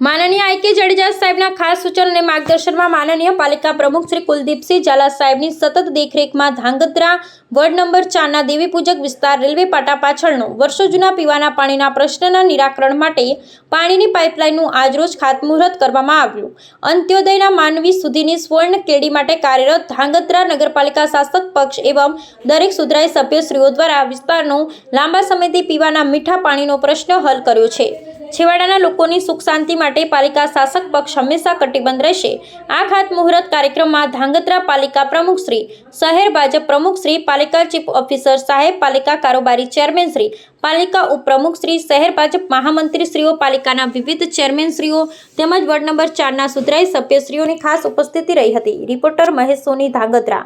માનનીય આઈ કે સાહેબના ખાસ સૂચન માર્ગદર્શનમાં માનનીય પાલિકા પ્રમુખ શ્રી કુલદીપસિંહ ઝાલા સાહેબની સતત દેખરેખમાં ધાંગધ્રા વોર્ડ નંબર ચારના દેવી પૂજક વિસ્તાર રેલવે પાટા પાછળનો વર્ષો જૂના પીવાના પાણીના પ્રશ્નના નિરાકરણ માટે પાણીની પાઇપલાઇનનું આજરોજ ખાતમુહૂર્ત કરવામાં આવ્યું. અંત્યોદયના માનવી સુધીની સ્વર્ણ કેડી માટે કાર્યરત ધાંગધ્રા નગરપાલિકા શાસક પક્ષ એવં દરેક સુધરાઈ સભ્યશ્રીઓ દ્વારા વિસ્તારનો લાંબા સમયથી પીવાના મીઠા પાણીનો પ્રશ્ન હલ કર્યો છે. છેવાડાના લોકોની સુખ શાંતિ માટે પાલિકા શાસક પક્ષ હંમેશા કટિબંધ રહેશે. આ ખાતમુહૂર્ત કાર્યક્રમમાં ધાંગધ્રા પાલિકા પ્રમુખ શ્રી, શહેર ભાજપ પ્રમુખ શ્રી, પાલિકા ચીફ ઓફિસર સાહેબ, પાલિકા કારોબારી ચેરમેન શ્રી, પાલિકા ઉપપ્રમુખ શ્રી, શહેર ભાજપ મહામંત્રીશ્રીઓ, પાલિકાના વિવિધ ચેરમેનશ્રીઓ તેમજ વોર્ડ નંબર ચારના સુધરાઈ સભ્યશ્રીઓની ખાસ ઉપસ્થિતિ રહી હતી. રિપોર્ટર મહેશ સોની, ધાંગધ્રા.